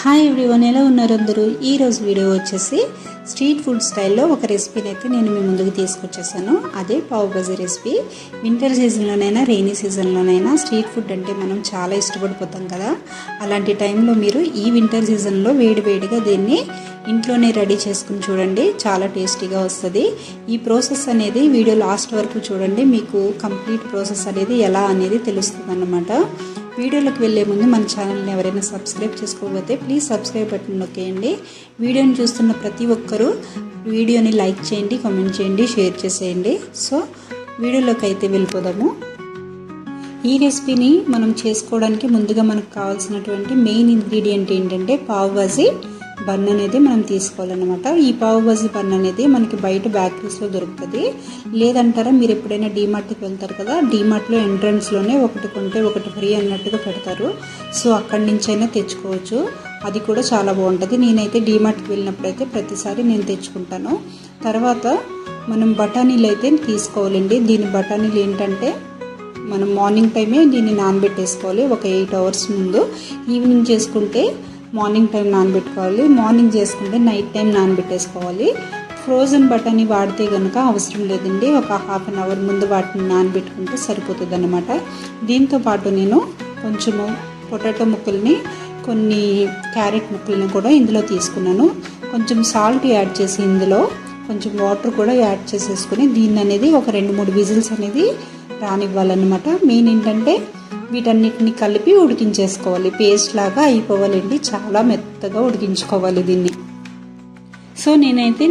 Hi everyone ఎలా ఉన్నారు అందరూ? ఈరోజు వీడియో వచ్చేసి స్ట్రీట్ ఫుడ్ స్టైల్లో ఒక రెసిపీని అయితే నేను మీ ముందుకు తీసుకొచ్చేసాను. అదే పావు బజీ రెసిపీ వింటర్ సీజన్లోనైనా రెయినీ సీజన్లోనైనా స్ట్రీట్ ఫుడ్ అంటే మనం చాలా ఇష్టపడిపోతాం కదా. అలాంటి టైంలో మీరు ఈ వింటర్ సీజన్లో వేడివేడిగా దీన్ని ఇంట్లోనే రెడీ చేసుకుని చూడండి. చాలా టేస్టీగా వస్తుంది. ఈ ప్రాసెస్ అనేది వీడియో లాస్ట్ వరకు చూడండి. మీకు కంప్లీట్ ప్రాసెస్ అనేది ఎలా అనేది తెలుస్తుంది అన్నమాట వీడియోలోకి వెళ్ళే ముందు మన ఛానల్ని ఎవరైనా సబ్స్క్రైబ్ చేసుకోకపోతే ప్లీజ్ సబ్స్క్రైబ్ బటన్ నొక్కేయండి. వీడియోని చూస్తున్న ప్రతి ఒక్కరూ వీడియోని లైక్ చేయండి కామెంట్ చేయండి షేర్ చేసేయండి. సో వీడియోలోకి అయితే వెళ్ళిపోదాము. ఈ రెసిపీని మనం చేసుకోవడానికి ముందుగా మనకు కావాల్సినటువంటి మెయిన్ ఇంగ్రీడియంట్ ఏంటంటే పావు భాజీ బన్ అనేది మనం తీసుకోవాలన్నమాట. ఈ పావుబాజీ బన్ అనేది మనకి బయట బేకరీస్లో దొరుకుతుంది. లేదంటారా మీరు ఎప్పుడైనా డీమార్ట్కి వెళ్తారు కదా డీమార్ట్లో ఎంట్రన్స్లోనే ఒకటి కొంటే ఒకటి ఫ్రీ అన్నట్టుగా పెడతారు. సో అక్కడి నుంచైనా తెచ్చుకోవచ్చు. అది కూడా చాలా బాగుంటుంది. నేనైతే డీమార్ట్కి వెళ్ళినప్పుడైతే ప్రతిసారి నేను తెచ్చుకుంటాను. తర్వాత మనం బఠానీలు అయితే తీసుకోవాలండి. దీని బఠానీలు ఏంటంటే మనం మార్నింగ్ టైమే దీన్ని నానబెట్టేసుకోవాలి. ఒక ఎయిట్ అవర్స్ ముందు. ఈవినింగ్ చేసుకుంటే మార్నింగ్ టైం నానబెట్టుకోవాలి. మార్నింగ్ చేసుకుంటే నైట్ టైం నానబెట్టేసుకోవాలి. ఫ్రోజన్ బఠానీ వాడితే కనుక అవసరం లేదండి. ఒక హాఫ్ అన్ అవర్ ముందు వాటిని నానబెట్టుకుంటే సరిపోతుంది అనమాట దీంతో పాటు నేను కొంచెము పొటాటో ముక్కల్ని కొన్ని క్యారెట్ ముక్కల్ని కూడా ఇందులో తీసుకున్నాను. కొంచెం సాల్ట్ యాడ్ చేసి ఇందులో కొంచెం వాటర్ కూడా యాడ్ చేసేసుకుని దీన్ని అనేది ఒక రెండు మూడు విజిల్స్ అనేది రానివ్వాలన్నమాట. మెయిన్ ఏంటంటే వీటన్నిటిని కలిపి ఉడికించేసుకోవాలి. పేస్ట్ లాగా అయిపోవాలండి. చాలా మెత్తగా ఉడికించుకోవాలి దీన్ని. సో నేనైతే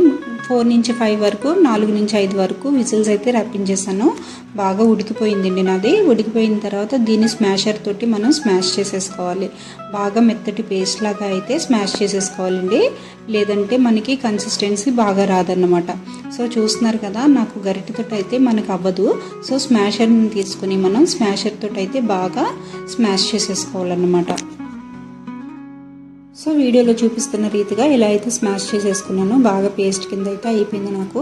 ఫోర్ నుంచి ఫైవ్ వరకు నాలుగు నుంచి ఐదు వరకు విజిల్స్ అయితే రప్పించేసాను బాగా ఉడికిపోయిందండి నాది. ఉడికిపోయిన తర్వాత దీన్ని స్మాషర్ తోటి మనం స్మాష్ చేసేసుకోవాలి. బాగా మెత్తటి పేస్ట్ లాగా అయితే స్మాష్ చేసేసుకోవాలండి. లేదంటే మనకి కన్సిస్టెన్సీ బాగా రాదన్నమాట. సో చూస్తున్నారు కదా నాకు గరిటెతో అయితే మనకు అవ్వదు. సో స్మాషర్ని తీసుకుని మనం స్మాషర్ తోటి అయితే బాగా స్మాష్ చేసేసుకోవాలన్నమాట. సో వీడియోలో చూపిస్తున్న రీతిగా ఇలా అయితే స్మాష్ చేసేసుకున్నాను. బాగా పేస్ట్ కింద అయితే అయిపోయింది నాకు.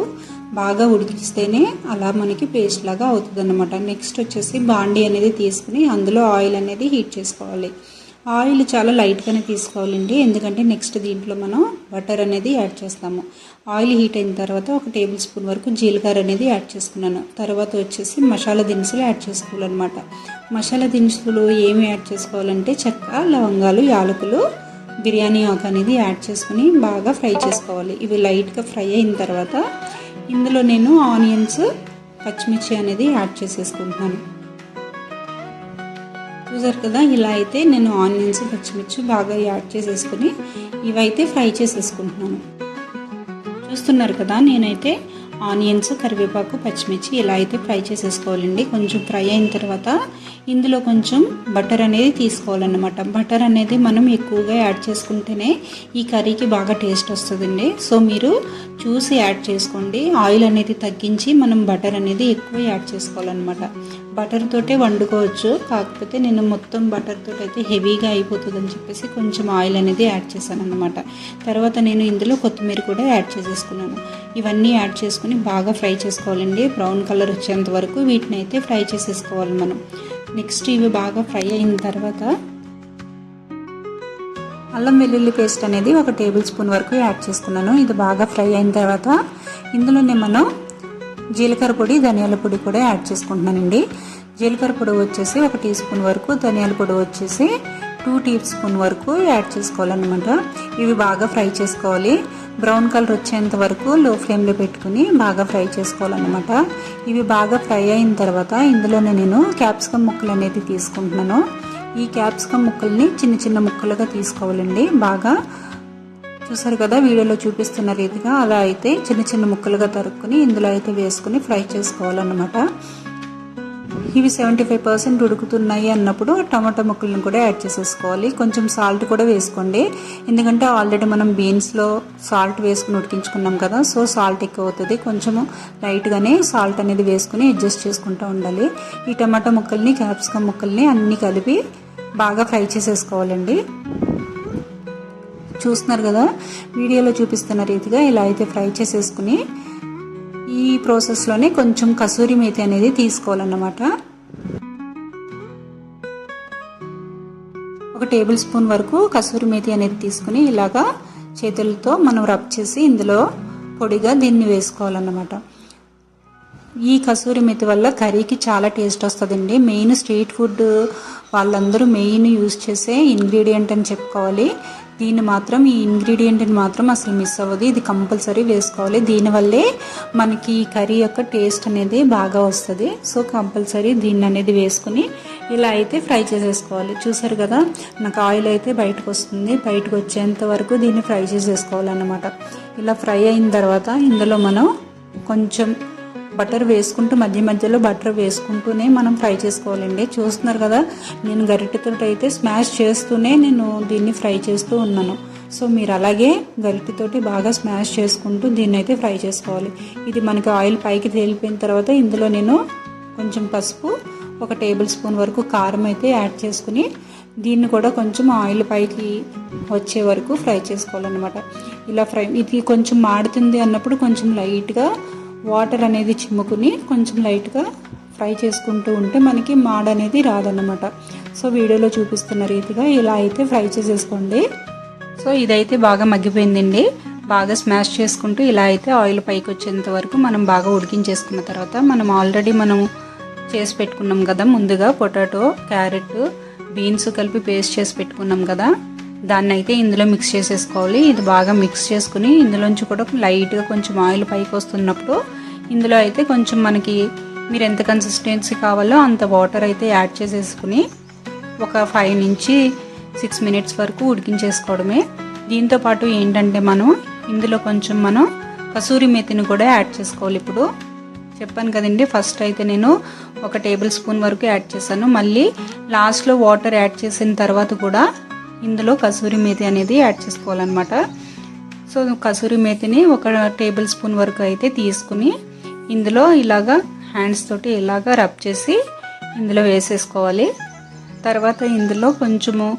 బాగా ఉడికిస్తేనే అలా మనకి పేస్ట్ లాగా అవుతుంది అనమాట నెక్స్ట్ వచ్చేసి బాండీ అనేది తీసుకుని అందులో ఆయిల్ అనేది హీట్ చేసుకోవాలి. ఆయిల్ చాలా లైట్గానే తీసుకోవాలండి. ఎందుకంటే నెక్స్ట్ దీంట్లో మనం బటర్ అనేది యాడ్ చేస్తాము. ఆయిల్ హీట్ అయిన తర్వాత ఒక టేబుల్ స్పూన్ వరకు జీలకర్ర అనేది యాడ్ చేసుకున్నాను. తర్వాత వచ్చేసి మసాలా దినుసులు యాడ్ చేసుకోవాలన్నమాట. మసాలా దినుసులు ఏమి యాడ్ చేసుకోవాలంటే చెక్క లవంగాలు యాలకులు బిర్యానీ ఆకు అనేది యాడ్ చేసుకుని బాగా ఫ్రై చేసుకోవాలి. ఇవి లైట్గా ఫ్రై అయిన తర్వాత ఇందులో నేను ఆనియన్స్ పచ్చిమిర్చి అనేది యాడ్ చేసేసుకుంటున్నాను. చూసారు కదా ఇలా అయితే నేను ఆనియన్స్ పచ్చిమిర్చి బాగా యాడ్ చేసేసుకుని ఇవైతే ఫ్రై చేసేసుకుంటున్నాను. చూస్తున్నారు కదా నేనైతే ఆనియన్స్ కరివేపాకు పచ్చిమిర్చి ఇలా అయితే ఫ్రై చేసేసుకోవాలండి. కొంచెం ఫ్రై అయిన తర్వాత ఇందులో కొంచెం బటర్ అనేది తీసుకోవాలన్నమాట. బటర్ అనేది మనం ఎక్కువగా యాడ్ చేసుకుంటేనే ఈ కర్రీకి బాగా టేస్ట్ వస్తుందండి. సో మీరు చూసి యాడ్ చేసుకోండి. ఆయిల్ అనేది తగ్గించి మనం బటర్ అనేది ఎక్కువ యాడ్ చేసుకోవాలన్నమాట. బటర్ తోటే వండుకోవచ్చు. కాకపోతే నేను మొత్తం బటర్ తోటి అయితే హెవీగా అయిపోతుంది అని చెప్పేసి కొంచెం ఆయిల్ అనేది యాడ్ చేశాను అనమాట తర్వాత నేను ఇందులో కొత్తిమీర కూడా యాడ్ చేసేసుకున్నాను. ఇవన్నీ యాడ్ చేసుకుని బాగా ఫ్రై చేసుకోవాలండి. బ్రౌన్ కలర్ వచ్చేంత వరకు వీటిని అయితే ఫ్రై చేసేసుకోవాలి మనం. నెక్స్ట్ ఇవి బాగా ఫ్రై అయిన తర్వాత అల్లం వెల్లుల్లి పేస్ట్ అనేది ఒక టేబుల్ స్పూన్ వరకు యాడ్ చేసుకున్నాను ఇది బాగా ఫ్రై అయిన తర్వాత ఇందులోనే మనం జీలకర్ర పొడి ధనియాల పొడి కూడా యాడ్ చేసుకుంటున్నానండి. జీలకర్ర పొడి వచ్చేసి ఒక టీ స్పూన్ వరకు ధనియాల పొడి వచ్చేసి టూ టీ స్పూన్ వరకు యాడ్ చేసుకోవాలన్నమాట. ఇవి బాగా ఫ్రై చేసుకోవాలి. బ్రౌన్ కలర్ వచ్చేంత వరకు లో ఫ్లేమ్లో పెట్టుకుని బాగా ఫ్రై చేసుకోవాలన్నమాట. ఇవి బాగా ఫ్రై అయిన తర్వాత ఇందులోనే నేను క్యాప్సికమ్ ముక్కలు అనేది తీసుకుంటున్నాను. ఈ క్యాప్సికమ్ ముక్కల్ని చిన్న చిన్న ముక్కలుగా తీసుకోవాలండి. బాగా చూసారు కదా వీడియోలో చూపిస్తున్న రీతిగా అలా అయితే చిన్న చిన్న ముక్కలుగా తరుక్కుని ఇందులో అయితే వేసుకుని ఫ్రై చేసుకోవాలన్నమాట. ఇవి సెవెంటీ ఫైవ్ పర్సెంట్ ఉడుకుతున్నాయి అన్నప్పుడు టమాటా ముక్కలను కూడా యాడ్ చేసేసుకోవాలి. కొంచెం సాల్ట్ కూడా వేసుకోండి. ఎందుకంటే ఆల్రెడీ మనం బీన్స్లో సాల్ట్ వేసుకుని ఉడికించుకున్నాం కదా సో సాల్ట్ ఎక్కువ అవుతుంది కొంచెము లైట్గానే సాల్ట్ అనేది వేసుకుని అడ్జస్ట్ చేసుకుంటూ ఉండాలి. ఈ టమాటా ముక్కల్ని క్యాప్సికమ్ ముక్కల్ని అన్నీ కలిపి బాగా ఫ్రై చేసేసుకోవాలండి. చూస్తున్నారు కదా? వీడియోలో చూపిస్తున్న రీతిగా ఇలా అయితే ఫ్రై చేసేసుకుని ఈ ప్రాసెస్లోనే కొంచెం కసూరి మేతి అనేది తీసుకోవాలన్నమాట. ఒక ఒక టేబుల్ స్పూన్ వరకు కసూరి మేతి అనేది తీసుకుని ఇలాగా చేతులతో మనం రబ్ చేసి ఇందులో పొడిగా దీన్ని వేసుకోవాలన్నమాట. ఈ కసూరి మెతి వల్ల కర్రీకి చాలా టేస్ట్ వస్తుందండి. మెయిన్ స్ట్రీట్ ఫుడ్ వాళ్ళందరూ మెయిన్ యూజ్ చేసే ఇంగ్రీడియంట్ అని చెప్పుకోవాలి. దీన్ని మాత్రం ఈ ఇంగ్రీడియంట్ని మాత్రం అసలు మిస్ అవ్వదు. ఇది కంపల్సరీ వేసుకోవాలి. దీనివల్లే మనకి ఈ కర్రీ యొక్క టేస్ట్ అనేది బాగా వస్తుంది. సో కంపల్సరీ దీన్ని అనేది వేసుకుని ఇలా అయితే ఫ్రై చేసేసుకోవాలి. చూసారు కదా నాకు ఆయిల్ అయితే బయటకు వస్తుంది. బయటకు వచ్చేంత వరకు దీన్ని ఫ్రై చేసేసుకోవాలన్నమాట. ఇలా ఫ్రై అయిన తర్వాత ఇందులో మనం కొంచెం బటర్ వేసుకుంటూ మధ్య మధ్యలో బటర్ వేసుకుంటూనే మనం ఫ్రై చేసుకోవాలండి. చూస్తున్నారు కదా నేను గరిటెతో అయితే స్మాష్ చేస్తూనే నేను దీన్ని ఫ్రై చేస్తూ ఉన్నాను. సో మీరు అలాగే గరిటెతోటి బాగా స్మాష్ చేసుకుంటూ దీన్ని అయితే ఫ్రై చేసుకోవాలి. ఇది మనకి ఆయిల్ పైకి తేలిపోయిన తర్వాత ఇందులో నేను కొంచెం పసుపు ఒక టేబుల్ స్పూన్ వరకు కారం అయితే యాడ్ చేసుకుని దీన్ని కూడా కొంచెం ఆయిల్ పైకి వచ్చే వరకు ఫ్రై చేసుకోవాలన్నమాట. ఇలా ఫ్రై ఇది కొంచెం మాడుతుంది అన్నప్పుడు కొంచెం లైట్గా వాటర్ అనేది చిమ్ముకుని కొంచెం లైట్గా ఫ్రై చేసుకుంటూ ఉంటే మనకి మాడ అనేది రాదన్నమాట. సో వీడియోలో చూపిస్తున్న రీతిగా ఇలా అయితే ఫ్రై చేసేసుకోండి. సో ఇదైతే బాగా మగ్గిపోయిందండి. బాగా స్మాష్ చేసుకుంటూ ఇలా అయితే ఆయిల్ పైకి వచ్చేంత వరకు మనం బాగా ఉడికించేసుకున్న తర్వాత మనం ఆల్రెడీ మనం చేసి పెట్టుకున్నాం కదా ముందుగా పొటాటో క్యారెట్ బీన్స్ కలిపి పేస్ట్ చేసి పెట్టుకున్నాం కదా. దాన్ని అయితే ఇందులో మిక్స్ చేసేసుకోవాలి. ఇది బాగా మిక్స్ చేసుకుని ఇందులోంచి కూడా లైట్గా కొంచెం ఆయిల్ పైకి వస్తున్నప్పుడు ఇందులో అయితే కొంచెం మనకి మీరు ఎంత కన్సిస్టెన్సీ కావాలో అంత వాటర్ అయితే యాడ్ చేసేసుకుని ఒక ఫైవ్ నుంచి సిక్స్ మినిట్స్ వరకు ఉడికించేసుకోవడమే. దీంతో పాటు ఏంటంటే మనం ఇందులో కొంచెం మనం కసూరి మెతిని కూడా యాడ్ చేసుకోవాలి ఇప్పుడు. చెప్పాను కదండి ఫస్ట్ అయితే నేను ఒక టేబుల్ స్పూన్ వరకు యాడ్ చేశాను. మళ్ళీ లాస్ట్లో వాటర్ యాడ్ చేసిన తర్వాత కూడా ఇందులో కసూరి మేతి అనేది యాడ్ చేసుకోవాలన్నమాట. సో కసూరి మేతిని ఒక టేబుల్ స్పూన్ వరకు అయితే తీసుకుని ఇందులో ఇలాగా హ్యాండ్స్ తోటి ఇలాగా రబ్ చేసి ఇందులో వేసేసుకోవాలి. తర్వాత ఇందులో కొంచెము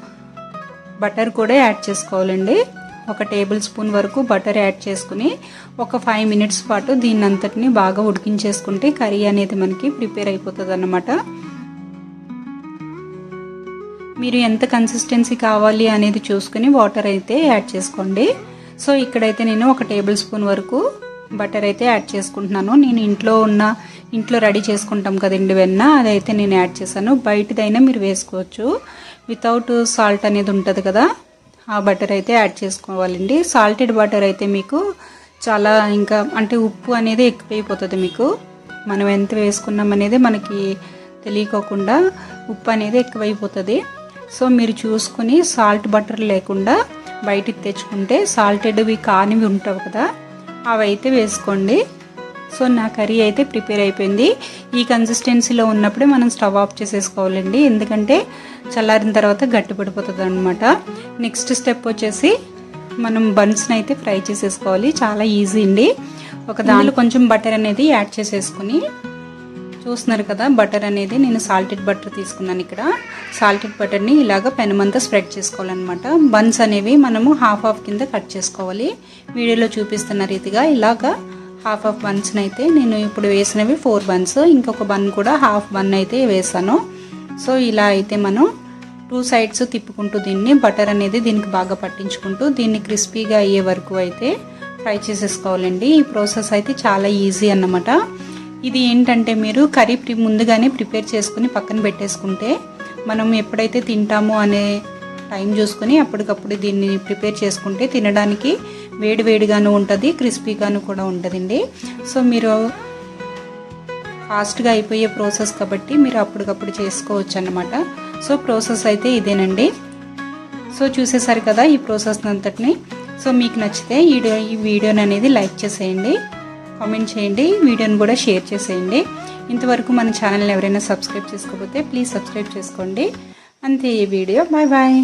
బటర్ కూడా యాడ్ చేసుకోవాలండి. ఒక టేబుల్ స్పూన్ వరకు బటర్ యాడ్ చేసుకుని ఒక ఫైవ్ మినిట్స్ పాటు దీన్ని అంతటిని బాగా ఉడికించేసుకుంటే కర్రీ అనేది మనకి ప్రిపేర్ అయిపోతుంది అన్నమాట మీరు ఎంత కన్సిస్టెన్సీ కావాలి అనేది చూసుకుని వాటర్ అయితే యాడ్ చేసుకోండి. సో ఇక్కడైతే నేను ఒక టేబుల్ స్పూన్ వరకు బటర్ అయితే యాడ్ చేసుకుంటున్నాను. నేను ఇంట్లో ఉన్న ఇంట్లో రెడీ చేసుకుంటాం కదండి వెన్న అదైతే నేను యాడ్ చేశాను. బయటదైనా మీరు వేసుకోవచ్చు. వితౌట్ సాల్ట్ అనేది ఉంటుంది కదా ఆ బటర్ అయితే యాడ్ చేసుకోవాలండి. సాల్టెడ్ బటర్ అయితే మీకు చాలా ఇంకా అంటే ఉప్పు అనేది ఎక్కువైపోతుంది మీకు. మనం ఎంత వేసుకున్నాం అనేది మనకి తెలియకోకుండా ఉప్పు అనేది ఎక్కువైపోతుంది. సో మీరు చూసుకుని సాల్ట్ బటర్ లేకుండా బయటికి తెచ్చుకుంటే సాల్టెడ్వి కానివి ఉంటావు కదా అవి అయితే వేసుకోండి. సో నా కర్రీ అయితే ప్రిపేర్ అయిపోయింది. ఈ కన్సిస్టెన్సీలో ఉన్నప్పుడే మనం స్టవ్ ఆఫ్ చేసేసుకోవాలండి. ఎందుకంటే చల్లారిన తర్వాత గట్టి పడిపోతుంది అనమాట నెక్స్ట్ స్టెప్ వచ్చేసి మనం బన్స్ని అయితే ఫ్రై చేసేసుకోవాలి. చాలా ఈజీ అండి. ఒక దానిలో కొంచెం బటర్ అనేది యాడ్ చేసేసుకుని చూస్తున్నారు కదా బటర్ అనేది నేను సాల్టెడ్ బటర్ తీసుకున్నాను ఇక్కడ. సాల్టెడ్ బటర్ని ఇలాగ పెనమంతా స్ప్రెడ్ చేసుకోవాలన్నమాట. బన్స్ అనేవి మనము హాఫ్ హాఫ్ కింద కట్ చేసుకోవాలి. వీడియోలో చూపిస్తున్న రీతిగా ఇలాగా హాఫ్ హాఫ్ బన్స్ని అయితే నేను ఇప్పుడు వేసినవి ఫోర్ బన్స్ ఇంకొక బన్ కూడా హాఫ్ బన్ అయితే వేసాను. సో ఇలా అయితే మనం టూ సైడ్స్ తిప్పుకుంటూ దీన్ని బటర్ అనేది దీనికి బాగా పట్టించుకుంటూ దీన్ని క్రిస్పీగా అయ్యే వరకు అయితే ఫ్రై చేసేసుకోవాలండి. ఈ ప్రాసెస్ అయితే చాలా ఈజీ అన్నమాట. ఇది ఏంటంటే మీరు కర్రీ ప్రి ముందుగానే ప్రిపేర్ చేసుకుని పక్కన పెట్టేసుకుంటే మనం ఎప్పుడైతే తింటామో అనే టైం చూసుకొని అప్పటికప్పుడు దీన్ని ప్రిపేర్ చేసుకుంటే తినడానికి వేడివేడిగాను ఉంటుంది క్రిస్పీగాను కూడా ఉంటుందండి. సో మీరు ఫాస్ట్గా అయిపోయే ప్రాసెస్ కాబట్టి మీరు అప్పటికప్పుడు చేసుకోవచ్చు అనమాట సో ప్రాసెస్ అయితే ఇదేనండి. సో చూసేసారు కదా ఈ ప్రాసెస్ అంతటిని. సో మీకు నచ్చితే ఈ ఈ వీడియోని అనేది లైక్ చేసేయండి. కామెంట్ చేయండి వీడియోని కూడా షేర్ చేసేయండి. ఇంతవరకు మన ఛానల్ని ఎవరైనా సబ్స్క్రైబ్ చేసుకోకపోతే ప్లీజ్ సబ్స్క్రైబ్ చేసుకోండి. అంతే ఈ వీడియో. Bye bye.